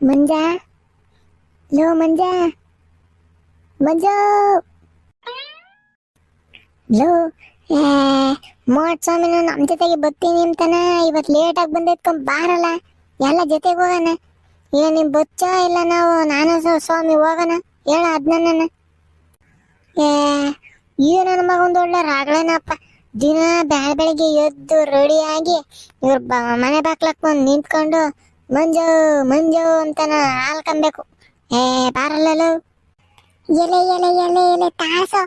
ಮಂಜ? ಲೋ, ಮಂಜ? ಮಂಜ? ಲೋ, ಏ ಸ್ವಾಮಿ, ನಾನು ನಮ್ಮ ಜೊತೆಗೆ ಬರ್ತೀನಿ ಅಂತಾನ? ಇವತ್ತು ಲೇಟಾಗಿ ಬಂದೈತ್ಕೊಂಡ್ ಬಾರಲ್ಲ. ಎಲ್ಲ ಜೊತೆಗೆ ಹೋಗೋಣ. ಈಗ ನಿಮ್ ಬಚ್ಚ ಇಲ್ಲ ನಾವು, ನಾನು ಸ್ವಾಮಿ ಹೋಗೋಣ. ಹೇಳ ಅದ್ನ ಏ, ಈ ನನ್ನ ಮಗೊಂದು ಒಳ್ಳೆ ರಾಗಳೇನಪ್ಪ ದಿನ ಬೆಳ ಬೆಳಿಗ್ಗೆ ಎದ್ದು ರೆಡಿಯಾಗಿ ಇವ್ರ ಮನೆ ಬಾಕ್ಲಕ್ ಬಂದು ನಿಂತ್ಕೊಂಡು ಮಂಜು ಮಂಜು ಅಂತಾನ ಹಾಲ್ಕಂಬೇಕು. ಏ ಬಾರಲ್ಲ ಎಲೆ ಎಲೆ ಎಲೆ ಎಲೆ ತಾಸು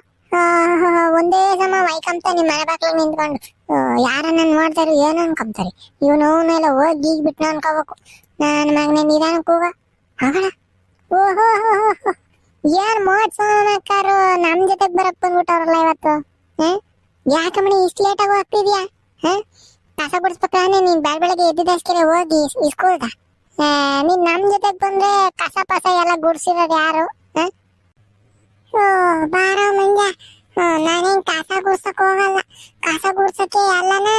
ಒಂದೇ ಸಮ ವೈಕಂತ ನಿಮ್ಮ ಮನೆ ಬಾಕ್ಲಾಗ ನಿಂತ್ಕೊಂಡು. ಯಾರನ್ನ ನೋಡ್ತಾರೆ ಏನು ಅನ್ಕೊಂತಾರೆ. ಇವನು ಅವನೆಲ್ಲ ಹೋಗಿ ಈಗ ಬಿಟ್ಟು ಅನ್ಕೋಬೇಕು. ನನ್ನ ಮಗನೇ ನಿಧಾನಕ್ಕೆ ಹೋಗ. ಹೋಗಣ. ಓಹೋ ಏನ್ ಹಾಕಾರು ನಮ್ಮ ಜೊತೆಗ್ ಬರಕ್ ಬಂದ್ಬಿಟ್ಟವ್ರಲ್ಲ ಇವತ್ತು? ಹ? ಯಾಕೆ ಮಣಿ ಇಷ್ಟು ಲೇಟಾಗಿ ಹೋಗ್ತಿದ್ಯಾ? ಹ? ಕಸ ಗುಡಿಸ್ಬೇಕಾನೆ ನೀನ್ ಎದ್ದಿದ್ದಷ್ಟೇ ಹೋಗಿ ಇಸ್ಕೂಲ್ದ ನೀನ್ ನಮ್ ಜೊತೆಗ್ ಬಂದ್ರೆ ಕಸ ಪಸ ಎಲ್ಲ ಗುಡ್ಸಿರೋದು ಯಾರು? ಬಾರೋ ಮಂಜ ನಾನೇನ್ ಕಸ ಗುಡ್ಸಕ್ ಹೋಗಲ್ಲ. ಕಸ ಗುಡ್ಸಕ್ಕೆ ಎಲ್ಲನ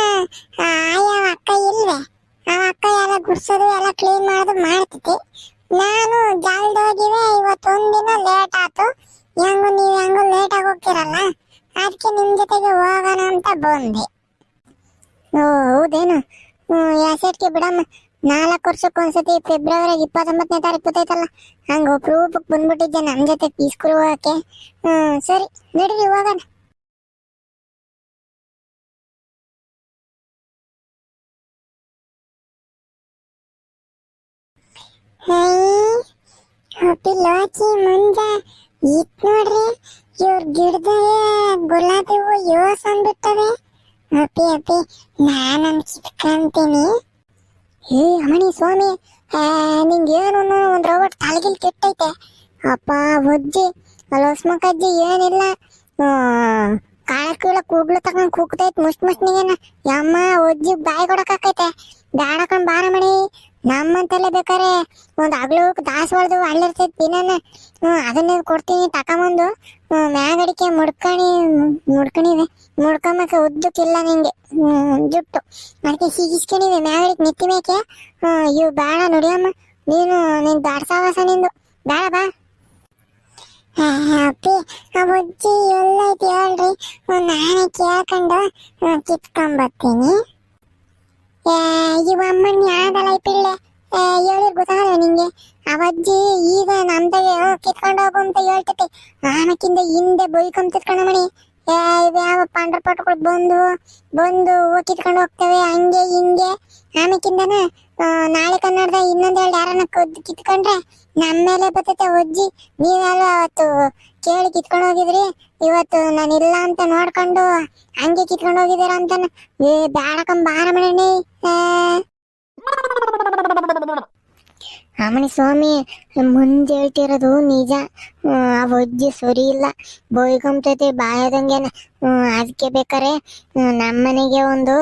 ಆಯ ಅಕ್ಕ ಇಲ್ವೇ. ಆ ಅಕ್ಕ ಎಲ್ಲ ಗುಡ್ಸೋದು ಎಲ್ಲ ಕ್ಲೀನ್ ಮಾಡೋದು ಮಾಡ್ತೈತಿ ನಾನು ಜಲ್ದೋಗಿವೆ ಇವತ್ತೊಂದಿನ ಲೇಟ್ ಆಯ್ತು ಹೆಂಗು ನೀವು ಹೆಂಗು ಲೇಟ್ ಆಗಿ ಹೋಗ್ತಿರಲ್ಲ? ಅದಕ್ಕೆ ನಿಮ್ಮ ಜೊತೆಗೆ ಹೋಗೋಣ ಅಂತ ಬಂದೆ. ಹೌದೇನು? ಹ್ಮ್ ಯಾಸೆಟ್ಗೆ ಬಿಡಮ್ಮ. ನಾಲ್ಕು ವರ್ಷಕ್ಕೆ ಒಂದ್ಸತಿ ಫೆಬ್ರವರಿ ಇಪ್ಪತ್ತೊಂಬತ್ತನೇ ತಾರೀಕು ಗೊತ್ತೈತಲ್ಲ ಹಂಗೆ ಒಬ್ರೂಪಕ್ಕೆ ಬಂದ್ಬಿಟ್ಟಿದ್ದೆ ನಮ್ಮ ಜೊತೆ ಸ್ಕೂಲ್ ಹೋಗಕ್ಕೆ. ಹ್ಮ್, ಸರಿ ನಡೀರಿ ಹೋಗೋಣ. ಲಾಚಿ ಮಂಜ ಇತ್ ನೋಡ್ರಿ, ಇವ್ರ ಗಿಡದ ಗುಲಾಬಿ ಹೂವು ಯೋಸ್ ಅಂದ್ಬಿಟ್ಟವೆ. ಅಪ್ಪಿ ಅಪ್ಪಿ ನಾನು ಕಿತ್ಕೊಂತೀನಿ ಏ ಅಮಣಿ ಸ್ವಾಮಿ ಆ, ನಿಂಗೆ ಏನು ಒಂದು ರೋಬೋಟ್ ತಲೆಗಿಲ್ ಕೆಟ್ಟೈತೆ. ಅಪ್ಪ ಒಜ್ಜಿ ಅಜ್ಜಿ ಏನಿಲ್ಲ. ಕಾಳ ಕೀಳ ಕೂಗ್ಲು ತಗೊಂಡ್ ಕೂಗ್ತೈತೆ ಮುಷ್ಟ್ ಮುಷ್ಟ್ನಿಗೇನ ಯಮ್ಮ ಒಜ್ಜಿ ಬಾಯಿ ಕೊಡಕಾಕೈತೆ ಬ್ಯಾಡಕೊಂಡ್ ಬಾರ ಮಣಿ ನಮ್ಮಂತೆಲ್ಲ ಬೇಕಾರೆ ಒಂದು ಹಗ್ಲು ದಾಸವಾಳದು ಅಳ್ಳಿರ್ತೈತಿ ದಿನನ. ಅದನ್ನ ಕೊಡ್ತೀನಿ ತಕೊಂಬಂದು ಮ್ಯಾಗಡಿಕೆ ಮುಡ್ಕಣಿ, ಮುಡ್ಕಣಿವೆ. ಮುಡ್ಕೊಂಬಕ್ಕೆ ಉದ್ದಕ್ಕಿಲ್ಲ ನಿಂಗೆ. ಜುಟ್ಟು ಅದಕ್ಕೆ ಹೀಗಿಸ್ಕೊಂಡಿವೆ ಮ್ಯಾಗಡಿಕೆ ನಿತ್ತಿ ಮೇಕೆ. ಇವು ಬೇಡ ನೋಡಿಯಮ್ಮ. ನೀನು, ನಿನ್ ದಾಡ್ಸಾವಾಸ ನಿಂದು. ಬೇಡ ಬಾ. ಅಪ್ಪಿ, ಆ ಬುಜ್ಜಿ ಎಲ್ಲೈತಿ ಹೇಳ್ರಿ. ನಾನೇ ಕೇಳ್ಕೊಂಡು ಕಿತ್ಕೊಂಬರ್ತೀನಿ ಇವ ಅಮ್ಮನ್ ಯಾವ್ದಲ್ಲ ಕಿತ್ಕೊಂಡು ಹೋಗು ಅಂತ ಹೇಳ್ತೈತಿ. ನಾನಕ್ಕಿಂತ ಹಿಂದೆ ಮಣಿ. ಏ ಇವ್ ಯಾವ ಪಾಂಡ್ರ ಪಾಟ್ಗಳು ಬಂದು ಬಂದು ಹೂವು ಕಿತ್ಕೊಂಡು ಹೋಗ್ತವೆ, ಹಂಗೆ ಹಿಂಗೆ. ಆಮೇಕಿಂದನ ನಾಳೆ ಕನ್ನಡದ ಇನ್ನೊಂದ್ ಎರಡು ಯಾರನ್ನ ಕದ್ದು ಕಿತ್ಕೊಂಡ್ರೆ ನಮ್ಮ ಮೇಲೆ ಬರ್ತೈತೆ ಒಜ್ಜಿ ನೀವೆಲ್ಲ ಅವತ್ತು ಕೇಳಿ ಕಿತ್ಕೊಂಡು ಹೋಗಿದ್ರಿ. ಇವತ್ತು ನಾನು ಇಲ್ಲ ಅಂತ ನೋಡ್ಕೊಂಡು ಹಂಗೆ ಕಿತ್ಕೊಂಡು ಹೋಗಿದ್ದೀರ ಅಂತ ಏ ಬ್ಯಾಡಕಂ ಬಾರ ಮಣಿ ಅಮ್ಮಣಿ ಸ್ವಾಮಿ ಮುಂದೆ ಹೇಳ್ತಿರೋದು ನಿಜ. ಆ ಒಜ್ಜಿ ಸರಿ ಇಲ್ಲ. ಬೊಯ್ಕೊಂತೈತಿ ಬಾಯದಂಗೆನ ಹ್ಮ್, ಅದಕ್ಕೆ ಬೇಕಾರೆ ನಮ್ಮನೆಗೆ ಒಂದು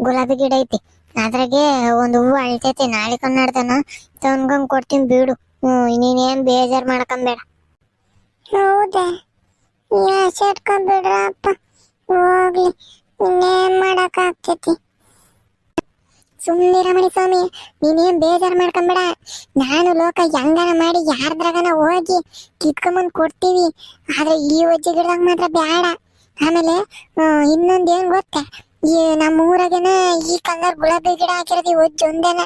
ಗುಲಾಬಿ ಗಿಡ ಐತಿ. ಅದ್ರಾಗೆ ಒಂದು ಹೂವು ಅಳ್ತೈತಿ. ನಾಳೆ ಕನ್ನಡದನ ತಂದ್ಕೊಂಡ್ ಕೊಡ್ತೀನಿ ಬಿಡು. ಹ್ಮ್ ಬೇಜಾರು ಮಾಡ್ಕೊಂಬೇಡ. ಹೌದಾ? ಬಿಡ್ರಪ್ಪ. ಹೋಗ್ಲಿ. ಇನ್ನೇನು ಮಾಡೋಕ್ಕಾಗ್ತೈತಿ ಸುಮ್ಮನೆ ರಮಣಿ ಸ್ವಾಮಿ, ನೀನೇನ್ ಬೇಜಾರ್ ಮಾಡ್ಕೊಂಬೇಡ. ನಾನು ಲೋಕ ಹೆಂಗನ ಮಾಡಿ ಯಾರ್ದ್ರಾಗನ ಹೋಗಿ ಕಿತ್ಕೊಂಬಂದು ಕೊಡ್ತೀವಿ. ಆದ್ರೆ ಈ ಒಜ್ಜೆ ಗಿಡದಾಗ ಮಾತ್ರ ಬೇಡ ಆಮೇಲೆ ಇನ್ನೊಂದು ಏನ್ ಗೊತ್ತಾ? ಈ ನಮ್ಮ ಊರಾಗೇನ ಈ ಕಲರ್ ಗುಲಾಬಿ ಗಿಡ ಹಾಕಿರೋದು ಈ ಒಜ್ಜೆ ಒಂದೇನ.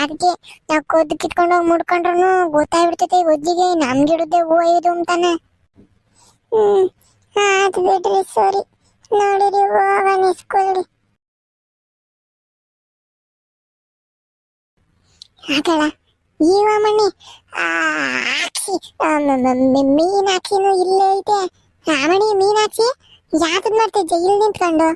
ಅದಕ್ಕೆ ನಾವು ಕೊದ್ದು ಕಿತ್ಕೊಂಡು ಹೋಗಿ ಮುಡ್ಕೊಂಡ್ರು ಗೊತ್ತಾಗ್ಬಿಡ್ತೈತೆ, ಈ ಒಜ್ಜಿಗೆ ನಮ್ ಗಿಡದ್ದೇ ಹೂವು ಇದು ಅಂತಾನೆ. ಹ್ಮ್, ಆಯ್ತು ಬಿಡ್ರಿ, ಸರಿ. ನೋಡಿರಿ ಹೋಗೋಣ ಇಸ್ಕೊಳ್ರಿ ಹಾಕಳ ಈ ಮಣ್ಣಿ ಆ, ಹಾಕ್ಸಿ ಆ, ಮ- ಮ- ಮ- ಮೀನಾಕ್ಷಿನೂ ಇಲ್ಲೇ ಐತೆ. ರಾಮಣಿ ಮೀನಾಕ್ಷಿ ಯಾತದ್ ಮಾಡ್ತಿದ್ದೆ ಇಲ್ಲಿ ನಿಂತ್ಕೊಂಡು.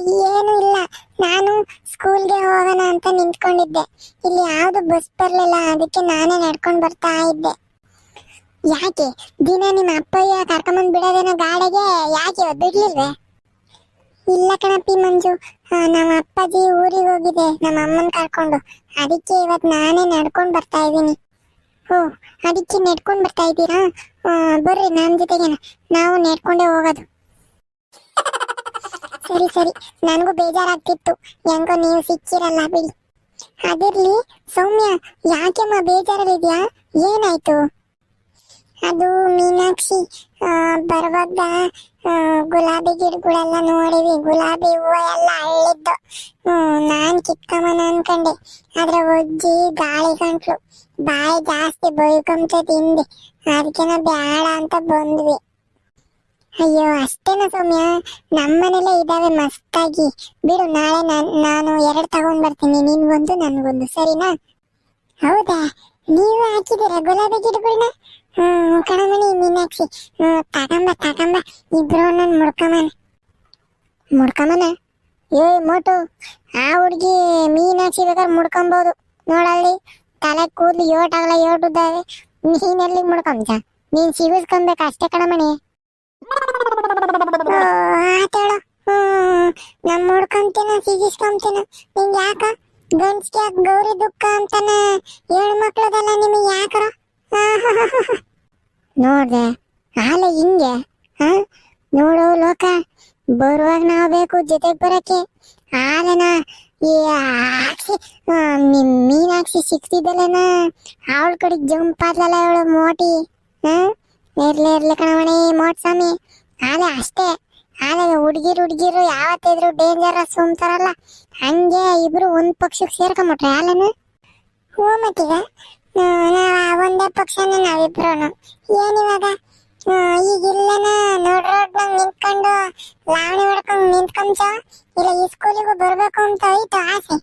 ಏನು ಇಲ್ಲ. ನಾನು ಸ್ಕೂಲ್ಗೆ ಹೋಗೋಣ ಅಂತ ನಿಂತ್ಕೊಂಡಿದ್ದೆ. ಇಲ್ಲಿ ಯಾವುದು ಬಸ್ ಬರಲಿಲ್ಲ. ಅದಕ್ಕೆ ನಾನೇ ನಡ್ಕೊಂಡು ಬರ್ತಾ ಇದ್ದೆ. ಯಾಕೆ? ದಿನ ನಿಮ್ಮ ಅಪ್ಪಯ್ಯ ಕರ್ಕೊಂಬಂದು ಬಿಡೋದೇನೋ ಗಾಡಿಗೆ? ಯಾಕೆ? ಬಿಡ್ಲಿಲ್ವೇ? ಇಲ್ಲ ಕಣಪ್ಪಿ ಮಂಜು. ನಮ್ಮ ಅಪ್ಪಾಜಿ ಊರಿಗೆ ಹೋಗಿದೆ. ನಮ್ಮ ಅಮ್ಮನ ಕರ್ಕೊಂಡು. ಅದಕ್ಕೆ ಇವತ್ ನಾನೇ ನಡ್ಕೊಂಡ್ ಬರ್ತಾ ಇದ್ದೀನಿ. ಓ ಅದಕ್ಕೆ ನಡ್ಕೊಂಡ್ ಬರ್ತಾ ಇದ್ದೀರಾ? ಬರ್ರಿ ನಮ್ ಜೊತೆಗೇನ. ನಾವು ನಡ್ಕೊಂಡೇ ಹೋಗೋದು. ಸರಿ ಸರಿ. ನನಗೂ ಬೇಜಾರಾಗ್ತಿತ್ತು. ಹೆಂಗೋ ನೀವು ಸಿಕ್ಕಿರಲ್ಲ ಬಿಡಿ. ಅದಿರ್ಲಿ, ಸೌಮ್ಯ, ಯಾಕೆಮ್ಮ ಬೇಜಾರಲ್ಲಿದ್ಯಾ? ಏನಾಯ್ತು? ಅದು ಮೀನಾಕ್ಷಿ ಬರುವಾಗ ಗುಲಾಬಿ ಗಿಡಗಳೆಲ್ಲ ನೋಡಿವಿ ಗುಲಾಬಿ ಹೂವು ಎಲ್ಲ ಅಳ್ಳಿದ್ದು ನಾನು ಕಿತ್ಕೊಂಬನ ಅನ್ಕಂಡೆ. ಆದ್ರೆ ಒಜ್ಜಿ, ಗಾಳಿ ಗಂಟ್ಲು. ಬಾಯಿ ಜಾಸ್ತಿ ಬೈಕೊಂತದ ತಿಂದೆ. ಅದಕ್ಕೆನ ಬ್ಯಾಡ ಅಂತ ಬಂದ್ವಿ. ಅಯ್ಯೋ, ಅಷ್ಟೇನ ಸೌಮ್ಯ? ನಮ್ಮನೇಲೆ ಇದಾವೆ ಮಸ್ತಾಗಿ. ಬಿಡು, ನಾಳೆ ನಾನ್ ನಾನು ಎರಡು ತಗೊಂಡ್ ಬರ್ತೀನಿ ನಿನ್ಗೊಂದು, ನನ್ಗೊಂದು. ಸರಿನಾ? ಹೌದಾ? ನೀವು ಹಾಕಿದ್ದೀರಾ ಗುಲಾಬಿ ಗಿಡಗಳನ್ನ ಹ್ಮ್ ಕಣಮಣಿ ಮೀನಾಕ್ಷಿ ಹ್ಮ್, ತಗಂಬ, ತಗೊಂಬ. ಇಬ್ರು ನನ್ ಮುಡ್ಕಮನ. ಮುಡ್ಕಮನ? ಏ ಮೋಟು. ಆ ಹುಡ್ಗಿ ಮೀನಾಕ್ಷಿ ಬೇಕಾದ್ರೆ ಮುಡ್ಕೊಂಬೋದು. ನೋಡಲ್ಲಿ, ತಲೆ ಕೂದಲು ಏಟಾಗಲ್ಲ ಏಟುದ್ದಾವೆ ನೀನೆಲ್ಲಿ ಮುಡ್ಕೊಂಬ ನೀನ್ ಸಿಗಿಸ್ಕೊಬೇಕು ಅಷ್ಟೇ ಕಣಮಣಿ ಆತೇಳು ಹ್ಮ್, ನಮ್ ಮುಡ್ಕೊಂತೀನ, ಸಿಗಿಸ್ಕೊಂತೀನ. ನಿಂಗೆ ಯಾಕ? ಗಂಡ್ಸ್ಗೆ ಯಾಕೆ ಗೌರಿ ದುಃಖ ಅಂತಾನೆ? ಏಳು ಮಕ್ಳದಲ್ಲ ನಿಮಗೆ ಯಾಕರ? ನೋಡ್ದೆ ಹಾಲೆ ಹಿಂಗೆ, ಹಾ? ನೋಡು ಲೋಕ, ಬರುವಾಗ ನಾವು ಬೇಕು ಜೊತೆಗೆ ಬರಕ್ಕೆ. ಹಾಲನ ಈ ಹಾಕ್ಸಿ ಮೀನಾಕ್ಷಿ ಸಿಕ್ತಿದ್ದಲ್ಲನ? ಅವಳ ಕಡೆ ಜಂಪ್ ಆದ್ಲಲ್ಲ ಅವಳು ಮೋಟಿ, ಹಾ? ಇರ್ಲಿ ಇರ್ಲಿ ಕಣವಣಿ ಮೋಟ್ ಸ್ವಾಮಿ. ಹಾಲೆ ಅಷ್ಟೇ. ಆಲೆ ಹುಡುಗಿರು ಹುಡುಗಿರು ಯಾವತ್ತಿದ್ರು ಡೇಂಜರಸ್ ಸುಮ್ತಾರಲ್ಲ. ಹಂಗೆ ಇಬ್ರು ಒಂದ್ ಪಕ್ಷಕ್ಕೆ ಸೇರ್ಕೊಂಬಿಟ್ರೆ ಹಾಲನ ಹ್ಞೂ ಮತ್ತೀಗ? ನಾವ್ ಒಂದೇ ಪಕ್ಷನ ನಾವಿಬ್ರು ಏನಿವಾಗ ಈಗ ಇಲ್ಲೇನ ನೋಡ್ ರೋಡ್ನಾಗ ನಿಂತ್ಕೊಂಡು ಲಾವಣಿ ಹೊಡ್ಕೊಂಡು ನಿಂತ್ಕೊಂತ ಇಲ್ಲ, ಈ ಸ್ಕೂಲಿಗೂ ಬರ್ಬೇಕು ಅಂತ ಹೋಯ್ತು ಆಸೆ.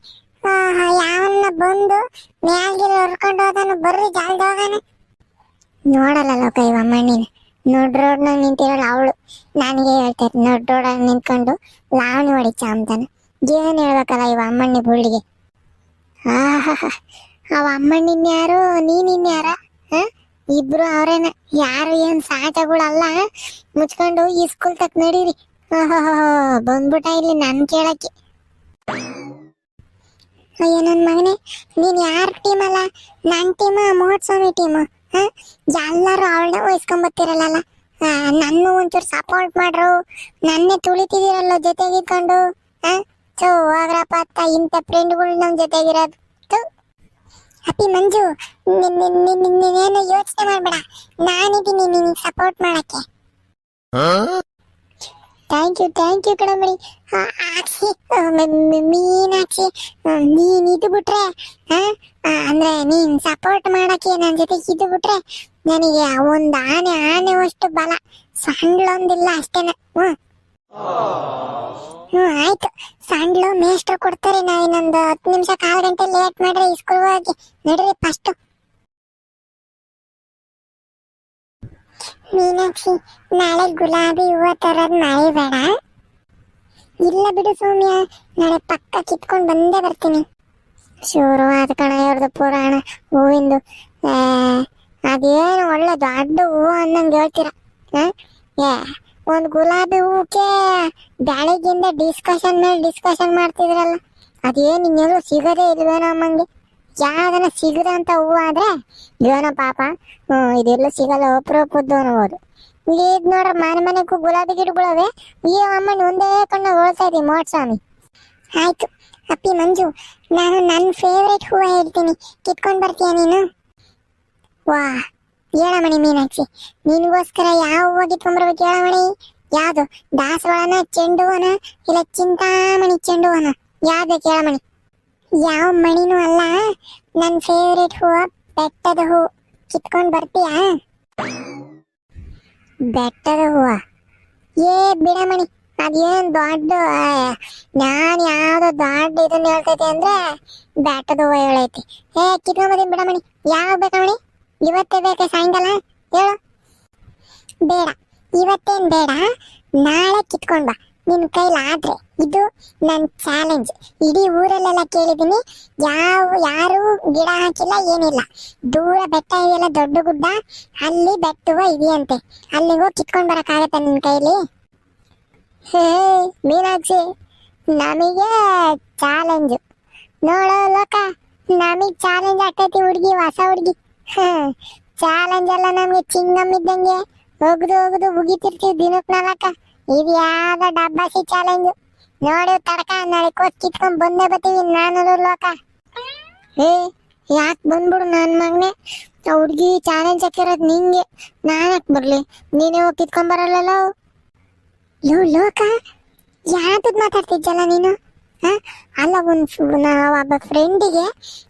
ಯಾವನ್ನ ಬಂದು ಮ್ಯಾಲ್ಗಿಲ್ ಹೊಡ್ಕೊಂಡು ಬರ್ರಿ ಜಾಲ್ದ ನೋಡಲ್ಲ ಲೋಕ ಇವ ಮಣ್ಣಿನ. ನೋಡ್ ನಿಂತಿರೋಳು ಅವಳು. ನನಗೆ ಹೇಳ್ತಾರೆ ನೋಡ್ ರೋಡಾಗ ನಿಂತ್ಕೊಂಡು ಲಾವಣಿ ಹೊಡಿಚ ಅಂತಾನೆ ಏನ್ ಹೇಳ್ಬೇಕಲ್ಲ ಇವ ಅಮ್ಮಣ್ಣಿ ಬುಳ್ಳಿಗೆ. ಆಹಾ ಅವ ಅಮ್ಮಣ್ಣಿನ್ಯಾರು ಯಾರು, ನೀನಿನ್ ಯಾರ? ಹ? ಇಬ್ರು ಅವ್ರೇನ. ಯಾರು ಏನ್ ಸಾಟಗಳಲ್ಲ ಮುಚ್ಕೊಂಡು ಈ ಸ್ಕೂಲ್ ತಕ್ ನಡೀರಿ. ಬಂದ್ಬಿಟ್ಟ ಇಲ್ಲಿ ನನ್ ಕೇಳಕ್ಕೆ. ಅಯ್ಯೋ, ನನ್ ಮಗನೇ, ನೀನ್ ಯಾರ ಟೀಮ್ ಅಲ್ಲ? ನನ್ ಟೀಮ್ ಮೋಹತ್ಸ್ವಾಮಿ ಟೀಮ್ ಎಲ್ಲಾರು ಅವಳನ್ನ ವಹಿಸ್ಕೊಂಬತ್ತಿರಲ್ಲ ನನ್ನ ಒಂಚೂರು ಸಪೋರ್ಟ್ ಮಾಡ್ರು. ನನ್ನೇ ತುಳಿತಿದಿರಲ್ಲ ಜೊತೆಗಿದ್ಕೊಂಡು? ಹ? ಸೊ ಹೋಗ್ರಪ್ಪ ಅತ್ತ, ಇಂಥ ಫ್ರೆಂಡ್ಗಳು ನಮ್ ಜೊತೆಗಿರೋದು. ಅಪ್ಪಿ ಮಂಜು ನಿನ್- ನಿನ್- ನಿನ್- ನಿನ್- ನೀನೇನು ಯೋಚನೆ ಮಾಡ್ಬೇಡ. ನಾನಿದ್ದೀನಿ ನಿನಗೆ ಸಪೋರ್ಟ್ ಮಾಡಕ್ಕೆ. ಥ್ಯಾಂಕ್ ಯು ಥ್ಯಾಂಕ್ ಯು ಕಣಮಣಿ ಆಕ್ಷಿ ಮೀನಾಕ್ಷಿ ನೀನ್ ಇದು ಬಿಟ್ರೆ ಅಂದ್ರೆ ನೀನ್ ಸಪೋರ್ಟ್ ಮಾಡಕ್ಕೆ ನನ್ನ ಜೊತೆ ಇದು ಬಿಟ್ರೆ ನನಗೆ ಒಂದು ಆನೆ ಆನೆ ಅಷ್ಟು ಬಲ. ಸಣ್ಣ ಅಷ್ಟೇನೆ. ಹ್ಮ್. ಹ್ಮ್, ಆಯ್ತು. ಸಂಡ್ಲು ಮೇಷ್ಟ್ರು ಕೊಡ್ತಾರೆ ನಾ ಇನ್ನೊಂದು ಹತ್ತು ನಿಮಿಷ ಕಾಲ್ ಗಂಟೆ ಲೇಟ್ ಮಾಡ್ರೆ ಸ್ಕೂಲ್ ಹೋಗಿ. ನಡ್ರಿ ಫಸ್ಟ್ ಮೀನಾಕ್ಷಿ, ನಾಳೆ ಗುಲಾಬಿ ಹೂವ ನಾಳೆ ಬೇಡ. ಇಲ್ಲ ಬಿಡು ಸೌಮ್ಯ, ನಾಳೆ ಪಕ್ಕ ಕಿತ್ಕೊಂಡು ಬಂದೇ ಬರ್ತೀನಿ. ಶುರುವಾದ ಕಣ ಇವ್ರದ್ದು ಪುರಾಣ ಹೂವಿಂದು. ಅದೇನು ಒಳ್ಳೆ ದೊಡ್ಡ ಹೂವು ಅನ್ನಂಗೆ ಹೇಳ್ತೀರ? ಏ ಒಂದ್ ಗುಲಾಬಿ ಹೂಕ್ಕೆ ಬ್ಯಾಳಿಗಿಂದ ಡಿಸ್ಕಷನ್ ಮೇಲೆ ಡಿಸ್ಕಷನ್ ಮಾಡ್ತಿದ್ರಲ್ಲ ಅದೇನ್ ಇನ್ನೆಲ್ಲೂ ಸಿಗದೇ ಇಲ್ವೇನೋ ಅಮ್ಮಂಗೆ ಯಾವ್ದನ ಸಿಗದಂತ ಹೂವು ಆದ್ರೆ ಏನೋ ಪಾಪ ಇದೆಲ್ಲೂ ಸಿಗಲ್ಲ ಅಪರೂಪದ್ದು ಅನ್ಬೋದು. ಇದ್ ನೋಡ್ರ ಮನೆ ಮನೆಗೂ ಗುಲಾಬಿ ಗಿಡಗಳವೆ, ಈ ಅಮ್ಮನ ಒಂದೇ ಕಣ್ಣ ಹೋಗ್ತಾ ಇದೀವಿ ಮೋಟ್ಸ್ವಾಮಿ ಆಯ್ತು, ಅಪ್ಪಿ, ಮಂಜು, ನಾನು ನನ್ನ ಫೇವ್ರೇಟ್ ಹೂವು ಹೇಳ್ತೀನಿ. ಕಿತ್ಕೊಂಡ್ ಬರ್ತೀಯ ನೀನು? ವಾ ಹೇಳಮಣಿ ಮೀನಾಕ್ಷಿ, ನಿನಗೋಸ್ಕರ ಯಾವ ಹೋಗಿ ಕಿತ್ಕೊಂಡ್ಬರ್ಬೇಕು ಹೇಳಮಣಿ? ಯಾವುದು? ದಾಸವಾಳನ ಚೆಂಡು ಹೂವನ ಇಲ್ಲ ಚಿಂತಾಮಣಿ ಚೆಂಡು ಹೂವನ ಯಾವ್ದು ಬೇಕು ಯಾವ ಮಣಿನೂ ಅಲ್ಲ ನನ್ನ ಫೇವ್ರೇಟ್ ಹೂವು ಬೆಟ್ಟದ ಹೂ. ಕಿತ್ಕೊಂಡು ಬರ್ತೀಯಾ? ಬೆಟ್ಟದ ಹೂವ? ಏ ಬಿಡಮಣಿ, ಅದೇನು ದೊಡ್ಡ, ನಾನು ಯಾವುದು ದೊಡ್ಡ ಇದನ್ನ ಹೇಳ್ತೈತಿ ಅಂದ್ರೆ, ಬೆಟ್ಟದ ಹೂವ ಹೇಳೈತಿ. ಏ ಬಿಡ ಬಿಡಮಣಿ, ಯಾವ ಬೇಕಮಣಿ ಇವತ್ತೇ ಬೇಕಾ ಸಾಯಂಕಾಲ? ಹೇಳು. ಬೇಡ. ಇವತ್ತೇನ್ ಬೇಡ? ನಾಳೆ ಕಿತ್ಕೊಂಡ್ ಬಾ. ನಿನ್ ಕೈಲಾದ್ರೆ ಇದು ನನ್ನ ಚಾಲೆಂಜ್ ಇಡೀ ಊರಲ್ಲೆಲ್ಲ ಕೇಳಿದೀನಿ ಯಾವ, ಯಾರು ಗಿಡ ಹಾಕಿಲ್ಲ, ಏನಿಲ್ಲ. ದೂರ ಬೆಟ್ಟ ಇದೆಯಲ್ಲ, ದೊಡ್ಡ ಗುಡ್ಡ? ಅಲ್ಲಿ ಬೆಟ್ಟುವ ಇದೆಯಂತೆ. ಅಲ್ಲಿಗೂ ಕಿತ್ಕೊಂಡ್ ಬರಕ್ಕಾಗತ್ತ ನಿನ್ ಕೈಲಿ? ಹೇ, ಮೀನಾಕ್ಷಿ, ನಮಗೆ ಚಾಲೆಂಜ್ ನೋಡೋ ಲೋಕ, ನಮಗ್ ಚಾಲೆಂಜ್ ಆಗ್ತೈತಿ ಹುಡುಗಿ, ಹೊಸ ಹುಡುಗಿ. ಚಾಲೆಂಜ್ ಎಲ್ಲ ನಮ್ಗೆ ಚಿಂಗಮ್ ಇದ್ದಂಗೆ. ಒಗ್ದು ಒಗ್ದು ಉಗಿತಿರ್ತೀವಿ ದಿನಕ್ ನಾಲ್ಕ. ಇದು ಯಾವ್ದ ಡಬ್ಬಾಸಿ ಚಾಲೆಂಜ್ ನೋಡಿ, ತಡಕ ನಾಳೆ ಕೋಚ್ ಕಿತ್ಕೊಂಡ್ ಬಂದೇ ಬರ್ತೀವಿ ನಾನು ಲೋಕ. ಏ, ಯಾಕೆ ಬಂದ್ಬಿಡು ನನ್ನ ಮಗನೆ? ಹುಡುಗಿ ಚಾಲೆಂಜ್ ಹಾಕಿರೋದು ನಿಂಗೆ. ನಾನು ಯಾಕೆ ಬರಲಿ? ನೀನೇ ಹೋಗಿ ಕಿತ್ಕೊಂಬರಲ್ಲ ಲೋ, ಲೋಕ ಯಾವ್ದು ಮಾತಾಡ್ತಿದ್ದಲ್ಲ ನೀನು? ಅಲ್ಲ ಒಂದು ಒಬ್ಬ ಫ್ರೆಂಡಿಗೆ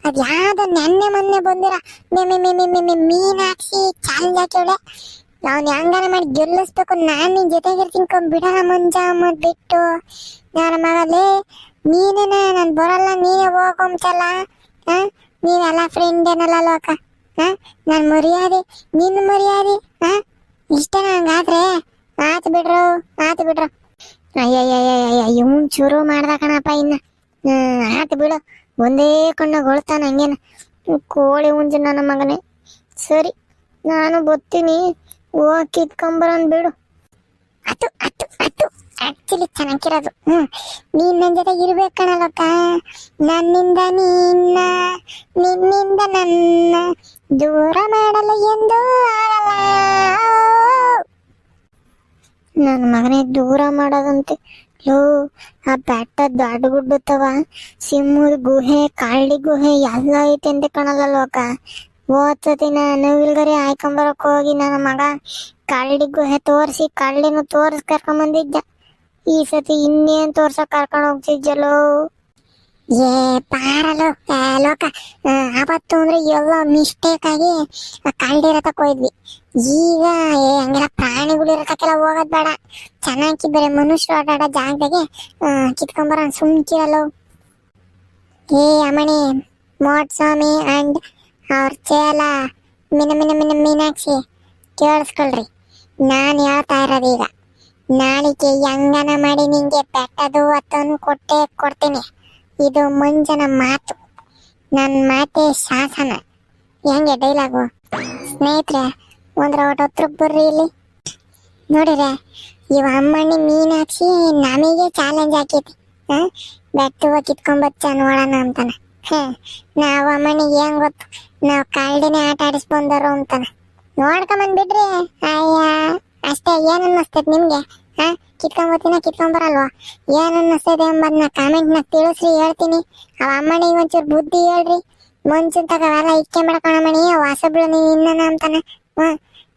ಅದು ಯಾವ್ದೋ ನೆನ್ನೆ ಮೊನ್ನೆ ಬಂದಿರ ಮೆ ಮೆ ಮೆ ಮೆ ಮೆ ಮೆ ಮೀನಾಕ್ಷಿ ಚಾಲೆಂಜ್ ಹಾಕಿವಳೆ ಅವ್ನು ಹೆಂಗಾರ ಮಾಡಿ ಗೆಲ್ಲಿಸ್ಬೇಕು. ನಾನು ನಿನ್ ಜೊತೆಗಿರ್ತೀನಿ ಕೊಂಡ್ ಬಿಡಲ್ಲ ಮುಂಜಾ ಮತ್ ಬಿಟ್ಟು. ನನ್ನ ಮಗಲೇ ನೀನೇನ? ನಾನು ಬರಲ್ಲ, ನೀನೇ ಹೋಗೊಂಚಲ್ಲ ಹಾ? ನೀವೆಲ್ಲ ಫ್ರೆಂಡ್ ಏನಲ್ಲ ಲೋಕ. ಹಾ? ನಾನು ಮರ್ಯಾದೆ ನಿನ್ನ ಮರ್ಯಾದೆ. ಹಾ? ಇಷ್ಟ ಹಂಗಾದ್ರೆ ಆತು ಬಿಡ್ರು ಆತು ಬಿಡ್ರು. ಅಯ್ಯಯ್ಯಯ್ಯಯ್ಯ ಇವ್ ಚೂರು ಮಾಡ್ದ ಕಣಪ್ಪ ಇನ್ನ. ಆತು ಬಿಡು. ಒಂದೇ ಕಣ್ಣು ಗೊಳ್ತಾನ ಹಂಗೇನ. ಕೋಳಿ ಹುಂಜು ನನ್ನ ಮಗನೇ. ಸರಿ, ನಾನು ಬತ್ತೀನಿ. ಹೋಗಿ ಕಿತ್ಕೊಂಬರನ್ ಬಿಡು. ಅತ್ತು ಅತು ಅತ್ತು. ಆಕ್ಚುಲಿ ಚೆನ್ನಾಗಿರೋದು. ಹ್ಮ್, ನೀನ್ ನನ್ನ ಜೊತೆ ಇರ್ಬೇಕು ಕಣಲಕ್ಕ. ನನ್ನಿಂದ ನಿನ್ನ, ನಿನ್ನಿಂದ ನನ್ನ. ದೂರ ಮಾಡಲು ಎಂದು ಆಗಲ್ಲ. ನನ್ನ ಮಗನೇ ದೂರ ಮಾಡೋದಂತೆ. ಲೋ, ಆ ಬೆಟ್ಟ ಗುಡ್ಡತ್ತವ ಸಿಂಹದ ಗುಹೆ ಕಾಳಿ ಗುಹೆ, ಎಲ್ಲ ಐತೆ ಅಂತ ಕಾಣಲ್ಲ ಲೋಕ. ಓದ್ಸತಿ ನಾನು ಇಲ್ಗರಿ ಆಯ್ಕೊಂಬರಕ್ ಹೋಗಿ ನನ್ನ ಮಗ ಕಳ್ಳಿ ಗುಹೆ ತೋರಿಸಿ ಕಳ್ಳಿನೂ ತೋರಿಸಿ ಕರ್ಕೊಂಡ್ ಬಂದಿದ್ದ ಈ ಸತಿ ಇನ್ನೇನು ತೋರ್ಸಕ್ ಕರ್ಕೊಂಡ್ ಹೋಗ್ತಿದ್ಯಲ್ಲೋ ಏ ಪಾರಲು ಏ, ಲೋಕ. ಅವತ್ತು ಅಂದ್ರೆ ಎಲ್ಲ ಮಿಸ್ಟೇಕ್ ಆಗಿ ಕಳ್ಳಿರತಕ್ ಹೋಯ್ದ್ವಿ ಈಗ ಏ ಹಂಗೆಲ್ಲ ಪ್ರಾಣಿಗಳು ಇರತಕ್ಕೆಲ್ಲ ಹೋಗೋದ್ ಬೇಡ. ಚೆನ್ನಾಗಿ ಬೇರೆ ಮನುಷ್ಯರು ಆಟಾಡೋ ಜಾಗದಾಗೆ ಕಿತ್ಕೊಂಬರ ಸುಮ್ಕಿರಲು ಏ ಅಮಣಿ ಮೋಟ್ ಸ್ವಾಮಿ ಅಂಡ್ ಅವ್ರ ಚೇಲ ಮಿನ ಮಿನ ಮಿನ ಮೀನಾಕ್ಷಿ ಕೇಳಿಸ್ಕೊಳ್ರಿ. ನಾನು ಹೇಳ್ತಾ ಇರೋದು ಈಗ. ನಾಳಿಗೆ ಹೆಂಗನ ಮಾಡಿ ನಿಂಗೆ ಬೆಟ್ಟದು ಅತ್ತನ್ನು ಕೊಟ್ಟೆ ಕೊಡ್ತೀನಿ. ಇದು ಮಂಜನ ಮಾತು. ನನ್ನ ಮಾತೆ ಶಾಸನ. ಹೆಂಗೆ ಡೈಲಾಗು? ಸ್ನೇಹಿತರೆ, ಒಂದ್ರ ಹತ್ರ ಬರ್ರಿ ಇಲ್ಲಿ. ನೋಡಿರೆ ಇವ ಅಮ್ಮಣ್ಣಿ ಮೀನಾಕ್ಷಿ ನಮಗೆ ಚಾಲೆಂಜ್ ಹಾಕೈತಿ. ಹ? ಬೆಟ್ಟುವ ಕಿತ್ಕೊಂಬಚ್ಚ ನೋಡೋಣ ಅಂತಾನ. ಹ ನಾವು ಅಮ್ಮಣ್ಣಿಗೆ ಏನ್ ಗೊತ್ತು? ನಾವು ಕಳ್ಳಿನೇ ಆಟ ಆಡಿಸ್ ಬಂದರು ಅಂತಾನ. ನೋಡ್ಕೊಂಬಂದ್ಬಿಡ್ರಿ ಅಯ್ಯ, ಅಷ್ಟೇ ಏನ್ ಅನ್ನಿಸ್ತೈತಿ ನಿಮ್ಗೆ? ಹ ಕಿತ್ಕೊಂಬತ್ತೀನ ಕಿತ್ಕೊಂಬರಲ್ವಾ? ಏನ್ ಅನ್ನಿಸ್ತೈತೆ ನಾ ಕಾಮೆಂಟ್ನ ತಿಳಿಸ್ರಿ ಹೇಳ್ತೀನಿ. ಅವ ಅಮ್ಮನಿ ಒಂಚೂರು ಬುದ್ಧಿ ಹೇಳ್ರಿ. ಮುಂಚಿನ ತಗ ಅವೆಲ್ಲ ಇಟ್ಕೊಂಬಿಡ್ಕೋಣ ಮಣಿ ವಾಸಬ್ಳು ನೀ ಇನ್ನನ ಅಂತಾನೆ.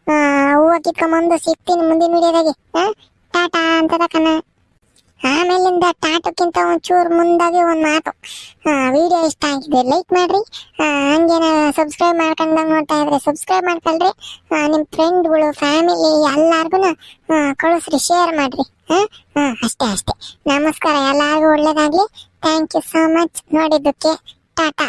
ಆ, ಹೂವ ಕಿತ್ಕೊಂಬಂದು ಸಿಗ್ತೀನಿ ಮುಂದಿನ ವಿಡಿಯೋದಾಗೆ. ಹಾ ಟಾಟಾ ಅಂತ ಕಣ ಆಮೇಲಿಂದ ಟಾಟಕ್ಕಿಂತ ಒಂಚೂರು ಮುಂದಾಗಿ ಒಂದು ಮಾತು. ವಿಡಿಯೋ ಇಷ್ಟ ಆಗಿದೆ ಲೈಕ್ ಮಾಡ್ರಿ. ಹಂಗೆ ಸಬ್ಸ್ಕ್ರೈಬ್ ಮಾಡ್ಕೊಂಡಂಗೆ ನೋಡ್ತಾ ಇದ್ರೆ ಸಬ್ಸ್ಕ್ರೈಬ್ ಮಾಡ್ಕೊಳ್ರಿ. ನಿಮ್ಮ ಫ್ರೆಂಡ್ ಫ್ರೆಂಡ್ಗಳು ಫ್ಯಾಮಿಲಿ ಎಲ್ಲಾರ್ಗು ಕಳಿಸ್ರಿ ಶೇರ್ ಮಾಡ್ರಿ. ಹಾ ಹಾ ಅಷ್ಟೇ ಅಷ್ಟೇ. ನಮಸ್ಕಾರ, ಎಲ್ಲರಿಗೂ ಒಳ್ಳೇದಾಗಲಿ. ಥ್ಯಾಂಕ್ ಯು ಸೋ ಮಚ್ ನೋಡಿದ್ದಕ್ಕೆ, ಟಾಟಾ.